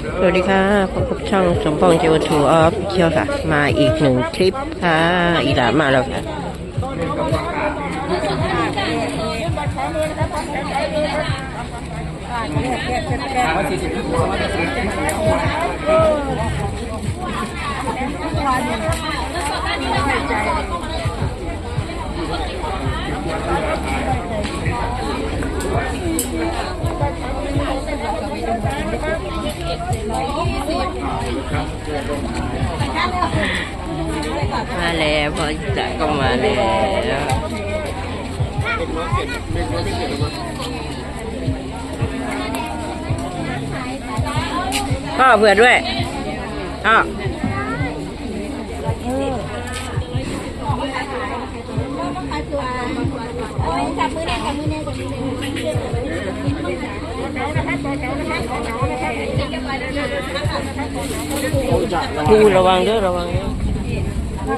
สวัสดีค่ะพบกับช่องสมปองเจวทูออฟเชียวค่ะ มาอีกหนึ่งคลิปค่ะ อีหลามาแล้วค่ะ มา แล้วพอจะก็มาแล้วพ่อเผื่อด้วยพ่อจับมือแน่จับมือแน่จับมือแน่พูระวังเด้อระวังเด้อ เ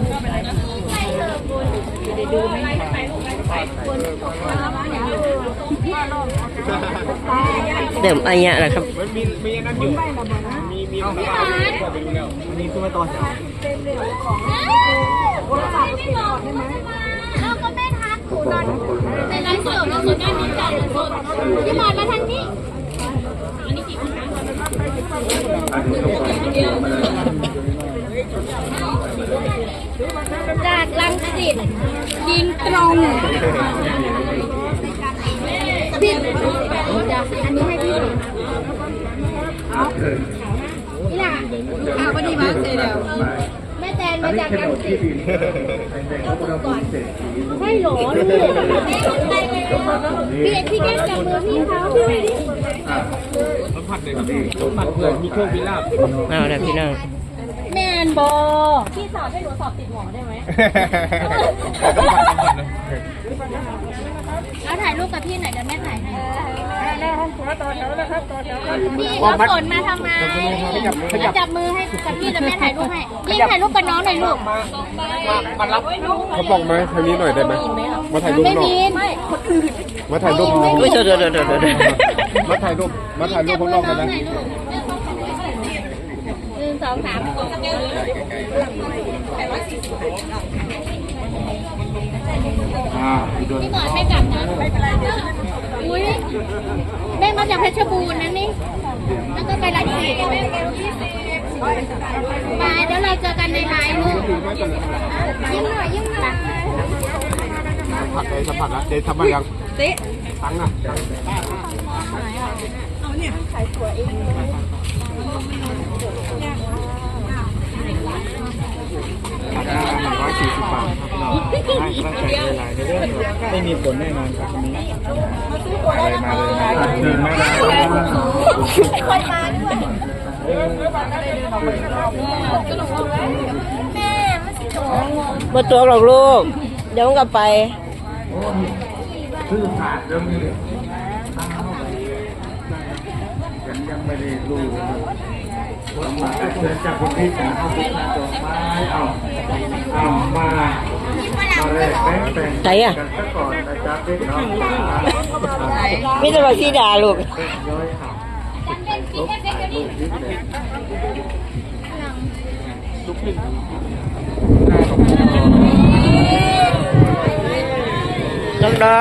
ดิมอันเนี้ยแหละครับ มันมีมีอันนั้นอยู่มีมีของเราเอาไปดูแล้วอันนี้คือมาตอนเช้าเราก็ไม่ทักกูนอนในไลฟ์สดเราสดได้มีการสดพี่บอลมาทางนี้จาก ลังสิตยิงตรงพี่อันนี้ให้พี่นี่ล่ะข่าวพอดีมาเสร็จแล้วแม่แตนมาจากลังสิตใช่หรอลูกพี่พี่แก้จับมือพี่เขาพี่ไม่ด้สัมผัสเลยครับผัสเผื่อมีโชคมีลาบเอาละพี่น้อง แมนบอพี่สอบให้หนูสอบติดหมอได้ไหมเอาถ่ายรูปกับพี่หน่อยเดี๋ยวแม่ถ่ายให้พี่เอาฝนมาทำไมมาจับมือให้กับพี่แล้วแม่ถ่ายรูปให้ยิ่งถ่ายรูปกับน้องหน่อยลูกมารับเขาบอกมาทางนี้หน่อยได้ไหมมาถ่ายรูปไม่น้องมีไม่มาถ่ายรูปน้องอุ้ยเดี๋ยวเดี๋ยวเดี๋ยวเดี๋ยวเดี๋ยวมาถ่ายรูปมาถ่ายรูปข้างนอกกันนะ หนึ่งสองสามอ่าพี่บอดไม่กลับนะอุ้ยแม่มาจากเพชรบูรณ์นะนี่แล้วก็ไปรังสิตมาเดี๋ยวเราเจอกันในไลน์ลูกยิ้มหน่อยยิ้มหน่อยสัมผัสเลยสัมผัสแล้วเจ๊ทำมายังตังค์อะตังค์ร้อยสี่สิบบาทครับให้กำลังใจหลายๆในเรื่องไม่มีผลแน่นอนครับวันนี้มาเลยมาเลยมาเลยมาเลยคอยมาด้วยมาตัวหรอกลูก เดี๋ยวมันกลับไปคือขาดเรื่องนี้ยังยังไม่ได้รู้มาเชิญจากคนที่ของเขาบุกมาดอกไม้เอาเอามา ไหนอ่ะ กันซะก่อนนะจ๊ะพี่น้อง มีแต่ว่าสีดาลูก ย้อยหัก จันเป็นพี่แค่เป็นเดี๋ยวนี้ นิดเลยลุกขึ้น ดอกดอ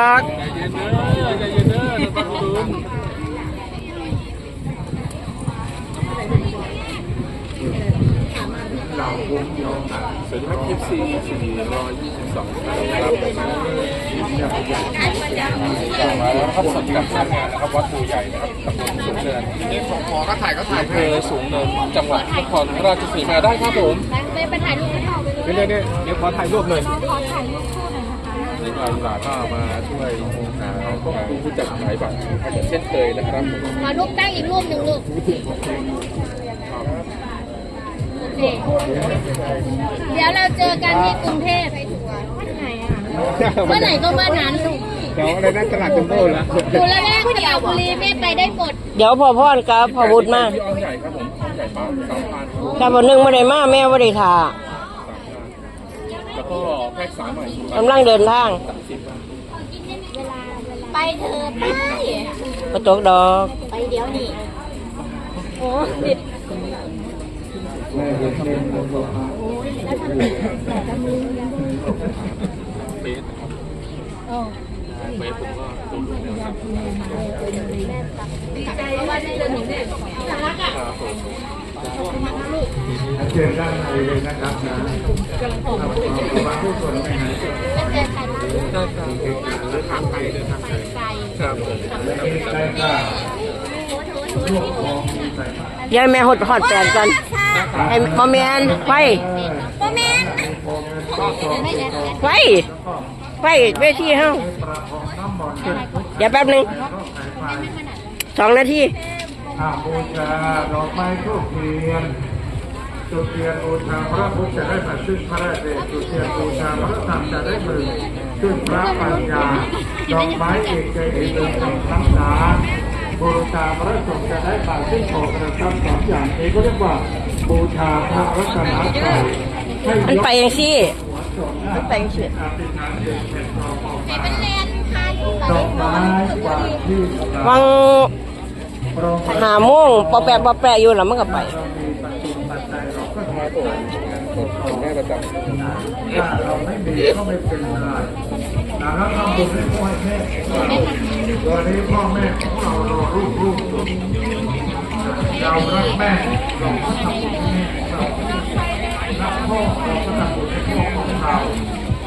กใจเย็นเด้อใจเย็นเด้อต้องลุ้นเราวงเดียวกันสวัสดีคลิปสี่สี่ร้อยยี่สิบสองครับมาแล้วครับสดกับหน้างานนะครับวัดปูใหญ่นะครับตำบลสูงเนินนี่ของขอก็ถ่ายก็ถ่ายอำเภอสูงเนินจังหวัดนครราชสีมาได้ครับผมไปถ่ายรูปกันต่อไปเลยเนี่ยเนี่ยเดี๋ยวขอถ่ายรูปเลยขอถ่ายรูปคู่หน่อยนะคะนี่ก็หลานก็มาช่วยงาควบคุมผู้จัดขายบัตรเช่นเคยนะครับมขอรูปตั้งอีกรูปหนึ่งลูก เคเดี๋ยวเราเจอกันที่กรุงเทพเมื่อไหร่ก็เมื่อนั้นลูกเดี๋ยวอะไรนะตลาดจุมโบ้ละดูแล้วแม่สระบุรีแม่ไปได้หมดเดี๋ยวพอพ่อนกับพอบุตรมาที่อ้อมใหญ่ครับผมอ้อมใหญ่ปั๊มสามพันถ้าวันหนึ่งไม่ได้มาแม่ไม่ได้ทาแล้วก็แพ็กสามใหม่กำลังเดินทาง ไปเถอะไปกระจกดอก ไปเดี๋ยวนี้โอ้ดิดแม่เด็กเล่นลงมาโอ้เพราะว่าได้เจองนี้เนี่ยสาระอะเชิญด้านในเลยนะครับนะบางผู้คนไม่หายเป็นใจใครบ้างไก่ได้ค่ะลูกของใส่ยายแม่หดหอดแปดกัน ไอ้พอแมนไฟโมเมนต์ไม่แน่ไฟไฟเวทีเฮาประคองน้ำมนต์เดี๋ยวแป๊บหนึงรอบสายไฟสองนาที ข้าบูชาดอกไม้ทูบเทียนจุดเทียนบูชาพระพุทธจะได้มาซึ่งพระราชเดชจุดเทียนบูชาพระธรรมจะได้มือซึ่งพระปัญญาดอกไม้เอกใจเอกเป็นสิ่งทั้งนาบูชาพระสงฆ์จะได้บาซึ่งของประทับสองอย่างนี้ก็เรียกว่า บูชาพระรัตนตรัยให้มันยกไปยังซี่หัวสดหน้าไปยังซี่อาเป็นน้ำเด็กเป็นทองออกเป็มานเลนพาอยู่ดอกไม้กว่าที่วังโรงพยาบาลหาโมงปอแปะปอแปะอยู่แล้วมันก็ไปเรามีปัจจุบันใจเราก็ทำตัวของแม่ประจำถ้าเราไม่มีก็ไม่เป็นไรนะครับทำบุญให้พ่อให้แม่วันนี้พ่อแม่ของเราเราลูกลูกสุด เรารักแม่เราก็ทำบุญให้แม่เรารักพ่อเราก็ทำบุญให้พ่อของเรา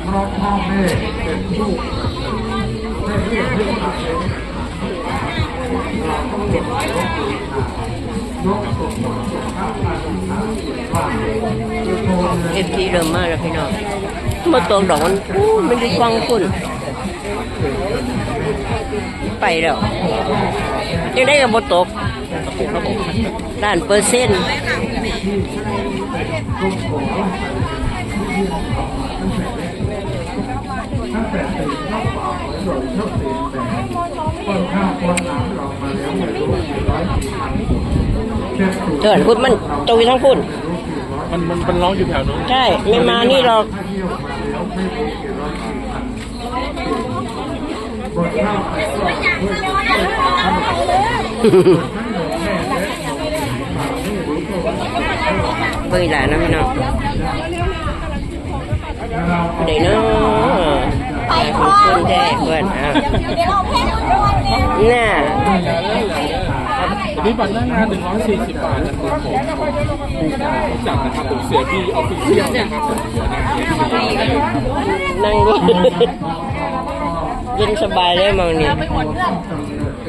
เพราะพ่อแม่เป็นลูกแม่เรียกเรื่องอะไรเราต้องเก็บไว้ให้ดียกสุขสุขภาพการศึกษาว่าเอฟทีเริ่มมาแล้วพี่น้องมาตวงดอกมันอู้มันดีกว้างคุณไปแล้วยังได้กับบตก ด้านเปอร์เซ็นต์ตั้งแต่ตื่นเข้าป่าหอยหลงชอบตื่นแต่คนข้าวคนหลังเรามาแล้วไม่รู้กี่ร้อยกี่พันแค่ถูกเกิดพูดมันตรงทั้งพุ่นรู้กี่ร้อยมันมันมันร้องอยู่แถวนู้นใช่ ไม่มานี่หรอก เบิ่งอีหลานนะพี่น้องเราเดี๋ยวเนาะไปคุณคุณแท้เพื่อนอะเดี๋ยวเราแค่ดูวันนี้น่ะวันนี้บัตรหน้างาน140 บาทนะครับผมจัดนะครับผมเสียพี่ออฟฟิเชียลนะครับผมหัวหน้าเอฟซีนั่งด้วยเย็นสบายเลยมองนี่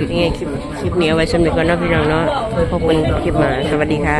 นี่ไงคลิปคลิปนี้เอาไว้สำหรับก่อนเนาะพี่น้องเนาะพบกันคลิปมา สวัสดีค่ะ